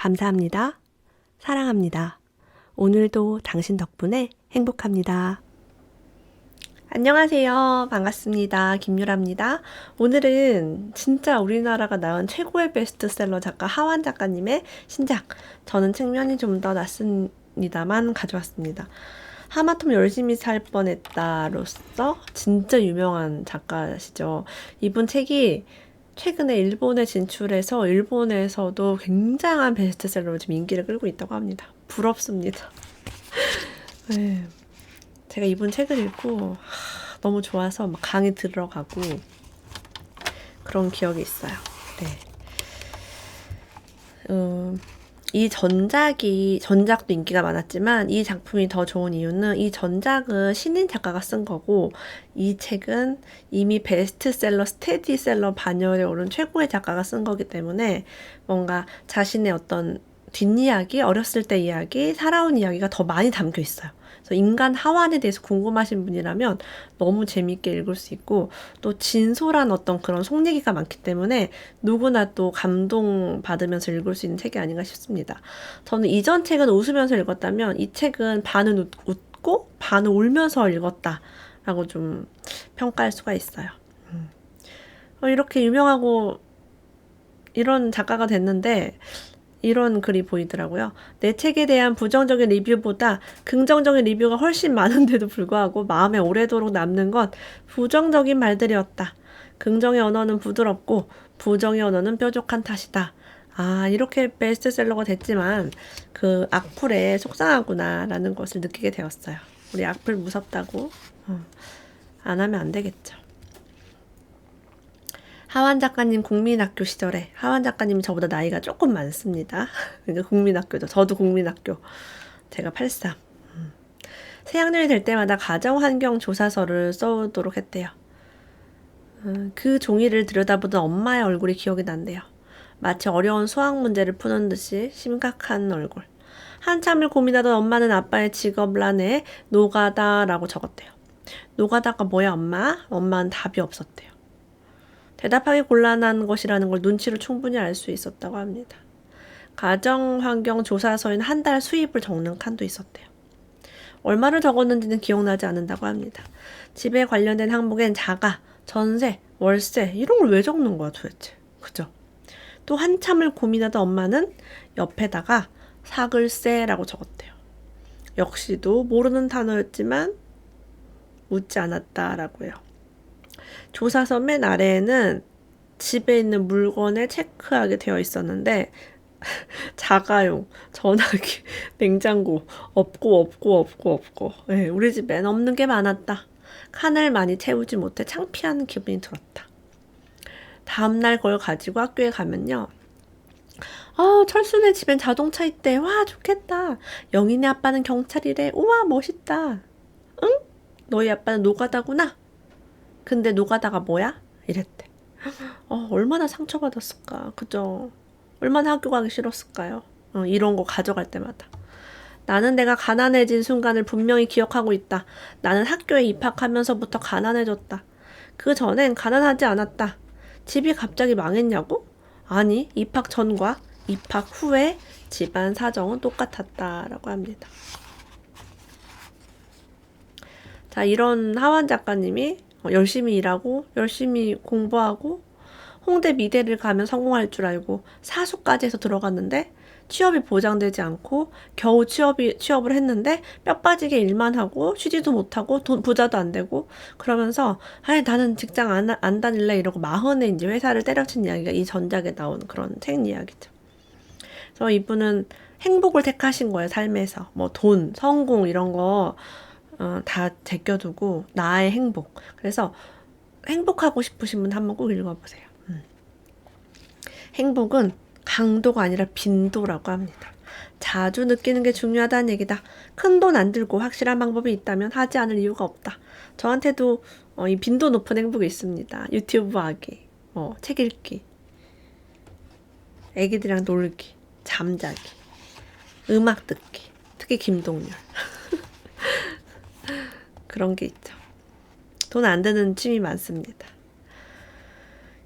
감사합니다. 사랑합니다. 오늘도 당신 덕분에 행복합니다. 안녕하세요. 반갑습니다. 김유라입니다. 오늘은 진짜 우리나라가 낳은 최고의 베스트셀러 작가 하완 작가님의 신작 저는 측면이 좀 더 낫습니다만 가져왔습니다. 하마터면 열심히 살 뻔했다로서 진짜 유명한 작가시죠. 이분 책이 최근에 일본에 진출해서 일본에서도 굉장한 베스트셀러로 지금 인기를 끌고 있다고 합니다. 부럽습니다. 네. 제가 이분 책을 읽고 하, 너무 좋아서 막 강의 들어가고 그런 기억이 있어요. 네. 음, 이 전작이 전작도 인기가 많았지만 이 작품이 더 좋은 이유는 이 전작은 신인 작가가 쓴 거고 이 책은 이미 베스트셀러 스테디셀러 반열에 오른 최고의 작가가 쓴 거기 때문에 뭔가 자신의 어떤 뒷이야기 어렸을 때 이야기 살아온 이야기가 더 많이 담겨 있어요. 그래서 인간 하완에 대해서 궁금하신 분이라면 너무 재밌게 읽을 수 있고 또 진솔한 어떤 그런 속 얘기가 많기 때문에 누구나 또 감동 받으면서 읽을 수 있는 책이 아닌가 싶습니다. 저는 이전 책은 웃으면서 읽었다면 이 책은 반은 웃, 웃고 반은 울면서 읽었다라고 좀 평가할 수가 있어요. 음. 어, 이렇게 유명하고 이런 작가가 됐는데 이런 글이 보이더라고요. 내 책에 대한 부정적인 리뷰보다 긍정적인 리뷰가 훨씬 많은데도 불구하고 마음에 오래도록 남는 건 부정적인 말들이었다. 긍정의 언어는 부드럽고 부정의 언어는 뾰족한 탓이다. 아, 이렇게 베스트셀러가 됐지만 그 악플에 속상하구나라는 것을 느끼게 되었어요. 우리 악플 무섭다고 어, 안 하면 안 되겠죠. 하완 작가님 국민학교 시절에 하완 작가님이 저보다 나이가 조금 많습니다. 그러니까 국민학교죠. 저도 국민학교. 제가 83. 음. 새학년이 될 때마다 가정 환경 조사서를 써오도록 했대요. 음, 그 종이를 들여다보던 엄마의 얼굴이 기억이 난대요. 마치 어려운 수학 문제를 푸는 듯이 심각한 얼굴. 한참을 고민하던 엄마는 아빠의 직업란에 노가다라고 적었대요. 노가다가 뭐야 엄마? 엄마는 답이 없었대요. 대답하기 곤란한 것이라는 걸 눈치로 충분히 알 수 있었다고 합니다. 가정환경 조사서인 한 달 수입을 적는 칸도 있었대요. 얼마를 적었는지는 기억나지 않는다고 합니다. 집에 관련된 항목엔 자가, 전세, 월세 이런 걸 왜 적는 거야 도대체. 그죠? 또 한참을 고민하던 엄마는 옆에다가 사글세라고 적었대요. 역시도 모르는 단어였지만 묻지 않았다라고요. 조사서 맨 아래에는 집에 있는 물건을 체크하게 되어 있었는데 자가용, 전화기, 냉장고 없고 없고 없고 없고 네, 우리 집엔 없는 게 많았다. 칸을 많이 채우지 못해 창피한 기분이 들었다. 다음날 그걸 가지고 학교에 가면요. 아, 철수네 집엔 자동차 있대. 와, 좋겠다. 영인의 아빠는 경찰이래. 우와, 멋있다. 응? 너희 아빠는 노가다구나. 근데 노가다가 뭐야? 이랬대. 어, 얼마나 상처받았을까. 그죠? 얼마나 학교 가기 싫었을까요? 어, 이런 거 가져갈 때마다. 나는 내가 가난해진 순간을 분명히 기억하고 있다. 나는 학교에 입학하면서부터 가난해졌다. 그 전엔 가난하지 않았다. 집이 갑자기 망했냐고? 아니, 입학 전과 입학 후에 집안 사정은 똑같았다라고 합니다. 자, 이런 하완 작가님이 어, 열심히 일하고 열심히 공부하고 홍대 미대를 가면 성공할 줄 알고 사수까지 해서 들어갔는데 취업이 보장되지 않고 겨우 취업이 취업을 했는데 뼈 빠지게 일만 하고 쉬지도 못하고 돈 부자도 안 되고 그러면서 아니 나는 직장 안, 안 다닐래 이러고 마흔에 이제 회사를 때려친 이야기가 이 전작에 나온 그런 책 이야기죠. 그래서 이분은 행복을 택하신 거예요 삶에서 뭐 돈, 성공 이런 거 어, 다 제껴두고 나의 행복. 그래서 행복하고 싶으신 분 한번 꼭 읽어보세요. 음. 행복은 강도가 아니라 빈도라고 합니다. 자주 느끼는 게 중요하다는 얘기다. 큰 돈 안 들고 확실한 방법이 있다면 하지 않을 이유가 없다. 저한테도 어, 이 빈도 높은 행복이 있습니다. 유튜브 하기, 어, 책 읽기, 애기들이랑 놀기, 잠자기, 음악 듣기, 특히 김동률. 그런 게 있죠. 돈 안 드는 취미 많습니다.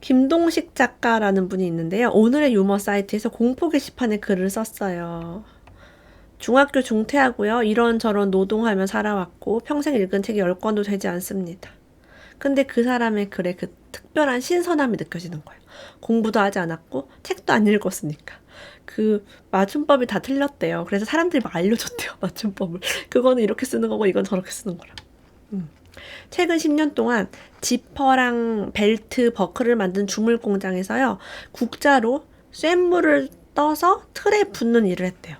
김동식 작가라는 분이 있는데요. 오늘의 유머 사이트에서 공포 게시판에 글을 썼어요. 중학교 중퇴하고요. 이런저런 노동하며 살아왔고 평생 읽은 책이 10권도 되지 않습니다. 근데 그 사람의 글에 그 특별한 신선함이 느껴지는 거예요. 공부도 하지 않았고 책도 안 읽었으니까. 그 맞춤법이 다 틀렸대요. 그래서 사람들이 막 알려줬대요. 맞춤법을. 그거는 이렇게 쓰는 거고 이건 저렇게 쓰는 거라. 음. 최근 10년 동안 지퍼랑 벨트, 버클을 만든 주물 공장에서요. 국자로 쇳물을 떠서 틀에 붙는 일을 했대요.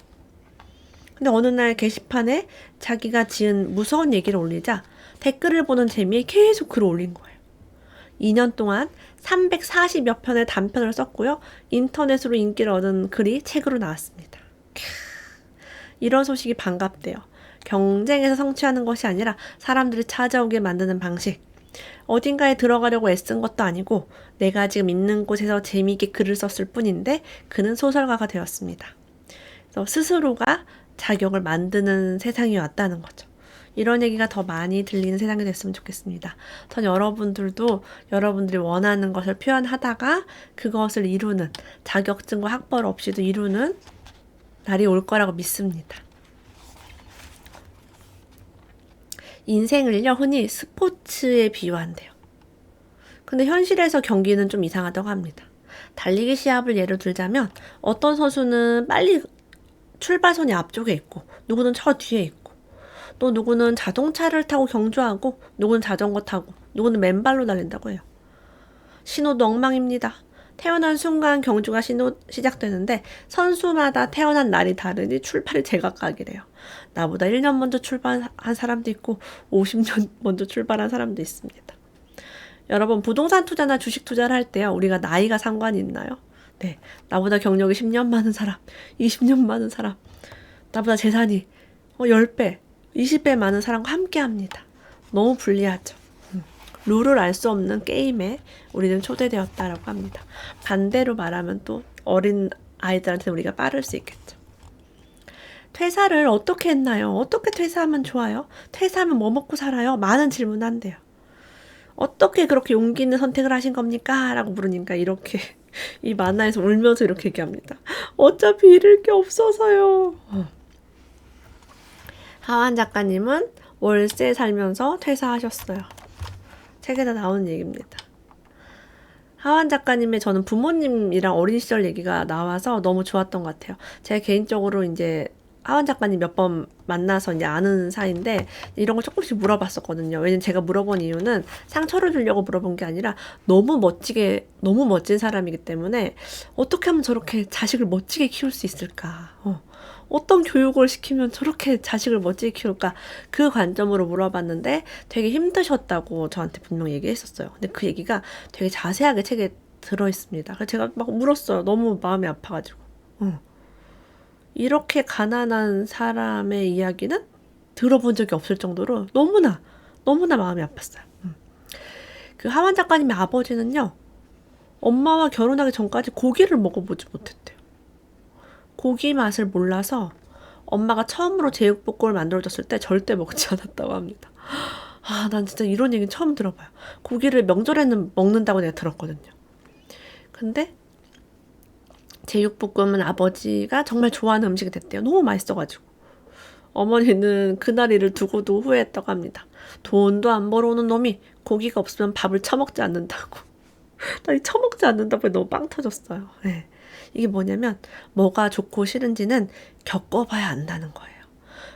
근데 어느 날 게시판에 자기가 지은 무서운 얘기를 올리자 댓글을 보는 재미에 계속 글을 올린 거예요. 2년 동안 340여 편의 단편을 썼고요. 인터넷으로 인기를 얻은 글이 책으로 나왔습니다. 이런 소식이 반갑대요. 경쟁에서 성취하는 것이 아니라 사람들이 찾아오게 만드는 방식. 어딘가에 들어가려고 애쓴 것도 아니고 내가 지금 있는 곳에서 재미있게 글을 썼을 뿐인데 그는 소설가가 되었습니다. 스스로가 자격을 만드는 세상이 왔다는 거죠. 이런 얘기가 더 많이 들리는 세상이 됐으면 좋겠습니다. 전 여러분들도 여러분들이 원하는 것을 표현하다가 그것을 이루는 자격증과 학벌 없이도 이루는 날이 올 거라고 믿습니다. 인생을요, 흔히 스포츠에 비유한대요. 근데 현실에서 경기는 좀 이상하다고 합니다. 달리기 시합을 예로 들자면 어떤 선수는 빨리 출발선이 앞쪽에 있고 누구는 저 뒤에 있고 또 누구는 자동차를 타고 경주하고 누구는 자전거 타고 누구는 맨발로 달린다고 해요. 신호도 엉망입니다. 태어난 순간 경주가 신호 시작되는데 선수마다 태어난 날이 다르니 출발이 제각각이래요. 나보다 1년 먼저 출발한 사람도 있고 50년 먼저 출발한 사람도 있습니다. 여러분 부동산 투자나 주식 투자를 할 때요. 우리가 나이가 상관이 있나요? 네. 나보다 경력이 10년 많은 사람, 20년 많은 사람, 나보다 재산이 어, 10배, 20배 많은 사람과 함께 합니다. 너무 불리하죠. 음. 룰을 알 수 없는 게임에 우리는 초대되었다라고 합니다. 반대로 말하면 또 어린 아이들한테 우리가 빠를 수 있겠죠. 퇴사를 어떻게 했나요? 어떻게 퇴사하면 좋아요? 퇴사하면 뭐 먹고 살아요? 많은 질문 한대요. 어떻게 그렇게 용기 있는 선택을 하신 겁니까? 라고 물으니까 이렇게 이 만화에서 울면서 이렇게 얘기합니다. 어차피 잃을 게 없어서요. 하완 작가님은 월세 살면서 퇴사하셨어요. 책에다 나오는 얘기입니다. 하완 작가님의 저는 부모님이랑 어린 시절 얘기가 나와서 너무 좋았던 것 같아요. 제가 개인적으로 이제 하원 작가님 몇 번 만나서 이제 아는 사이인데 이런 걸 조금씩 물어봤었거든요. 왜냐면 제가 물어본 이유는 상처를 주려고 물어본 게 아니라 너무 멋지게 너무 멋진 사람이기 때문에 어떻게 하면 저렇게 자식을 멋지게 키울 수 있을까? 어. 어떤 교육을 시키면 저렇게 자식을 멋지게 키울까? 그 관점으로 물어봤는데 되게 힘드셨다고 저한테 분명 얘기했었어요. 근데 그 얘기가 되게 자세하게 책에 들어 있습니다. 그래서 제가 막 물었어요. 너무 마음이 아파가지고. 어. 이렇게 가난한 사람의 이야기는 들어본 적이 없을 정도로 너무나 너무나 마음이 아팠어요. 음. 그 하완 작가님의 아버지는요. 엄마와 결혼하기 전까지 고기를 먹어보지 못했대요. 고기 맛을 몰라서 엄마가 처음으로 제육볶음을 만들어줬을 때 절대 먹지 않았다고 합니다. 아, 난 진짜 이런 얘기 처음 들어봐요. 고기를 명절에는 먹는다고 내가 들었거든요. 근데 제육볶음은 아버지가 정말 좋아하는 음식이 됐대요. 너무 맛있어가지고. 어머니는 그날 일을 두고도 후회했다고 합니다. 돈도 안 벌어오는 놈이 고기가 없으면 밥을 처먹지 않는다고. 나 이 처먹지 않는다고 너무 빵 터졌어요. 네. 이게 뭐냐면 뭐가 좋고 싫은지는 겪어봐야 안다는 거예요.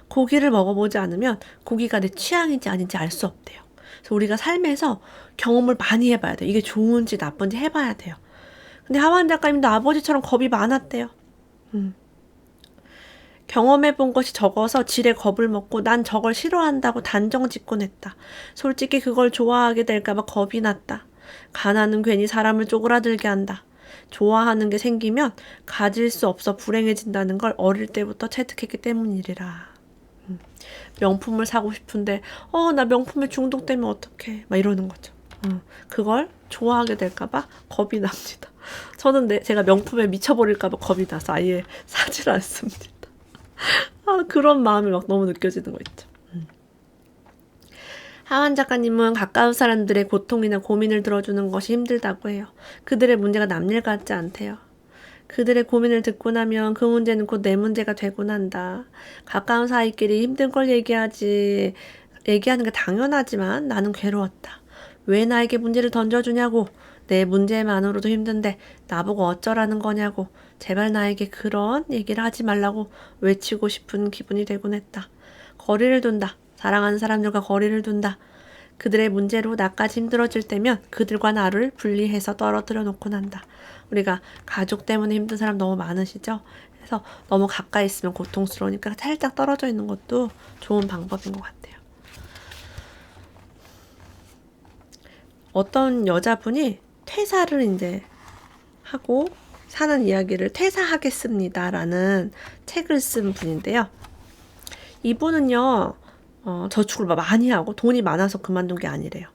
고기를 먹어보지 않으면 고기가 내 취향인지 아닌지 알 수 없대요. 그래서 우리가 삶에서 경험을 많이 해봐야 돼요. 이게 좋은지 나쁜지 해봐야 돼요. 근데 하완 작가님도 아버지처럼 겁이 많았대요. 음. 경험해 본 것이 적어서 지레 겁을 먹고 난 저걸 싫어한다고 단정 짓곤 했다. 솔직히 그걸 좋아하게 될까봐 겁이 났다. 가난은 괜히 사람을 쪼그라들게 한다. 좋아하는 게 생기면 가질 수 없어 불행해진다는 걸 어릴 때부터 체득했기 때문이리라. 음. 명품을 사고 싶은데, 어, 나 명품에 중독되면 어떡해. 막 이러는 거죠. 음. 그걸 좋아하게 될까봐 겁이 납니다. 저는 내, 제가 명품에 미쳐버릴까봐 겁이 나서 아예 사질 않습니다. 아, 그런 마음이 막 너무 느껴지는 거 있죠. 음. 하완 작가님은 가까운 사람들의 고통이나 고민을 들어주는 것이 힘들다고 해요. 그들의 문제가 남일 같지 않대요. 그들의 고민을 듣고 나면 그 문제는 곧 내 문제가 되고 난다. 가까운 사이끼리 힘든 걸 얘기하지, 얘기하는 게 당연하지만 나는 괴로웠다. 왜 나에게 문제를 던져주냐고. 내 문제만으로도 힘든데 나보고 어쩌라는 거냐고. 제발 나에게 그런 얘기를 하지 말라고 외치고 싶은 기분이 되곤 했다. 거리를 둔다. 사랑하는 사람들과 거리를 둔다. 그들의 문제로 나까지 힘들어질 때면 그들과 나를 분리해서 떨어뜨려 놓곤 한다. 우리가 가족 때문에 힘든 사람 너무 많으시죠? 그래서 너무 가까이 있으면 고통스러우니까 살짝 떨어져 있는 것도 좋은 방법인 것 같아요. 어떤 여자분이 퇴사를 이제 하고 사는 이야기를 퇴사하겠습니다라는 책을 쓴 분인데요. 이분은요, 어, 저축을 많이 하고 돈이 많아서 그만둔 게 아니래요.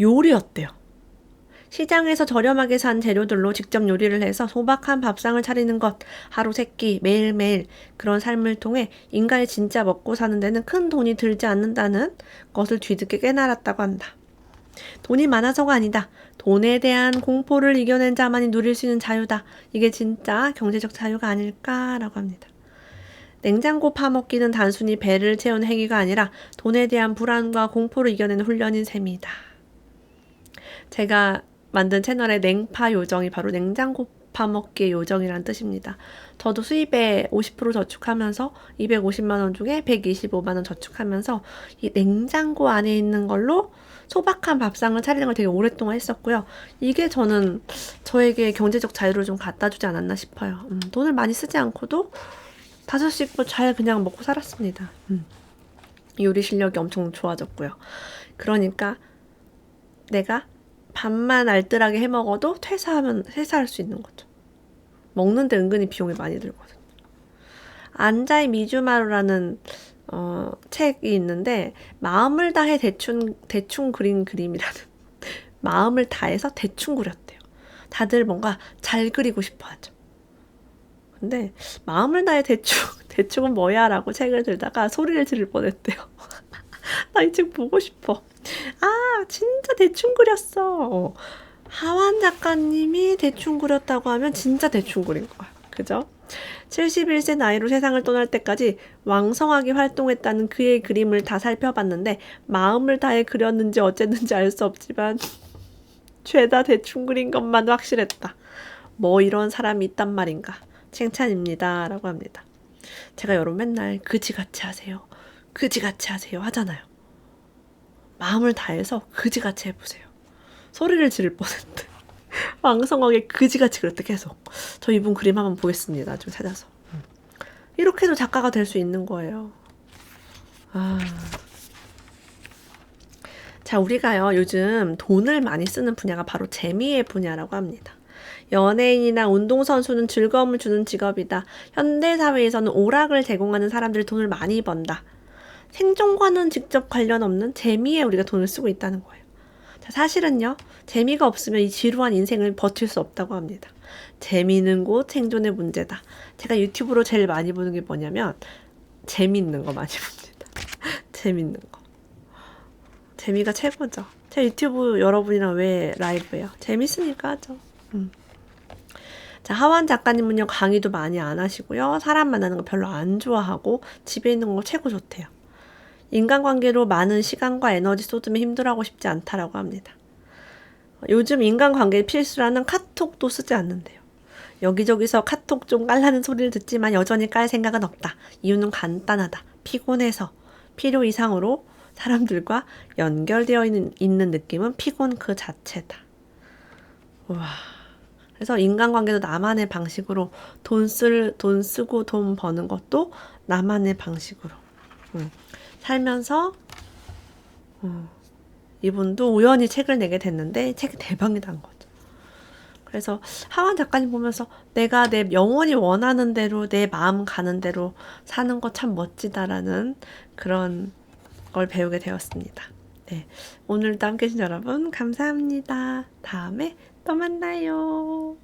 요리였대요. 시장에서 저렴하게 산 재료들로 직접 요리를 해서 소박한 밥상을 차리는 것, 하루 세 끼, 매일매일 그런 삶을 통해 인간이 진짜 먹고 사는 데는 큰 돈이 들지 않는다는 것을 뒤늦게 깨달았다고 한다. 돈이 많아서가 아니다. 돈에 대한 공포를 이겨낸 자만이 누릴 수 있는 자유다. 이게 진짜 경제적 자유가 아닐까라고 합니다. 냉장고 파먹기는 단순히 배를 채우는 행위가 아니라 돈에 대한 불안과 공포를 이겨내는 훈련인 셈이다. 제가 만든 채널의 냉파 요정이 바로 냉장고 파먹기의 요정이란 뜻입니다. 저도 수입에 50% 저축하면서 250만 원 중에 125만 원 저축하면서 이 냉장고 안에 있는 걸로 소박한 밥상을 차리는 걸 되게 오랫동안 했었고요. 이게 저는 저에게 경제적 자유를 좀 갖다 주지 않았나 싶어요. 음, 돈을 많이 쓰지 않고도 다섯 식구 잘 그냥 먹고 살았습니다. 음. 요리 실력이 엄청 좋아졌고요. 그러니까 내가 밥만 알뜰하게 해 먹어도 퇴사하면 퇴사할 수 있는 거죠. 먹는데 은근히 비용이 많이 들거든요. 안자이 미주마루라는 어, 책이 있는데 마음을 다해 대충 대충 그린 그림이라는 마음을 다해서 대충 그렸대요. 다들 뭔가 잘 그리고 싶어 하죠. 근데 마음을 다해 대충 대충은 뭐야라고 책을 들다가 소리를 지를 뻔했대요. 나 이 책 보고 싶어. 아 진짜 대충 그렸어. 하완 작가님이 대충 그렸다고 하면 진짜 대충 그린 거야. 그죠? 71세 나이로 세상을 떠날 때까지 왕성하게 활동했다는 그의 그림을 다 살펴봤는데 마음을 다해 그렸는지 어쨌는지 알 수 없지만 죄다 대충 그린 것만 확실했다. 뭐 이런 사람이 있단 말인가. 칭찬입니다. 라고 합니다. 제가 여러분 맨날 그지같이 하세요. 그지같이 하세요. 하잖아요. 마음을 다해서 그지같이 해보세요. 소리를 지를 뻔했대. 왕성하게 그지같이 그랬대 계속. 저 이분 그림 한번 보겠습니다. 좀 찾아서. 이렇게도 작가가 될 수 있는 거예요. 아. 자, 우리가요, 요즘 돈을 많이 쓰는 분야가 바로 재미의 분야라고 합니다. 연예인이나 운동선수는 즐거움을 주는 직업이다. 현대사회에서는 오락을 제공하는 사람들이 돈을 많이 번다. 생존과는 직접 관련 없는 재미에 우리가 돈을 쓰고 있다는 거예요. 자, 사실은요, 재미가 없으면 이 지루한 인생을 버틸 수 없다고 합니다. 재미있는 곳 생존의 문제다. 제가 유튜브로 제일 많이 보는 게 뭐냐면, 재미있는 거 많이 봅니다. 재밌는 거. 재미가 최고죠. 제 유튜브 여러분이랑 왜 라이브예요? 재밌으니까 하죠. 음. 자, 하완 작가님은요, 강의도 많이 안 하시고요. 사람 만나는 거 별로 안 좋아하고, 집에 있는 거 최고 좋대요. 인간관계로 많은 시간과 에너지 쏟으면 힘들어하고 싶지 않다라고 합니다. 요즘 인간관계 필수라는 카톡도 쓰지 않는데요. 여기저기서 카톡 좀 깔라는 소리를 듣지만 여전히 깔 생각은 없다. 이유는 간단하다. 피곤해서 필요 이상으로 사람들과 연결되어 있는, 있는 느낌은 피곤 그 자체다. 와. 그래서 인간관계도 나만의 방식으로 돈 쓸, 돈 쓰고 돈 버는 것도 나만의 방식으로. 음. 살면서, 음. 이분도 우연히 책을 내게 됐는데 책이 대박이 난 거죠. 그래서 하완 작가님 보면서 내가 내 영원히 원하는 대로 내 마음 가는 대로 사는 거 참 멋지다라는 그런 걸 배우게 되었습니다. 네. 오늘도 함께 해주신 여러분 감사합니다. 다음에 또 만나요.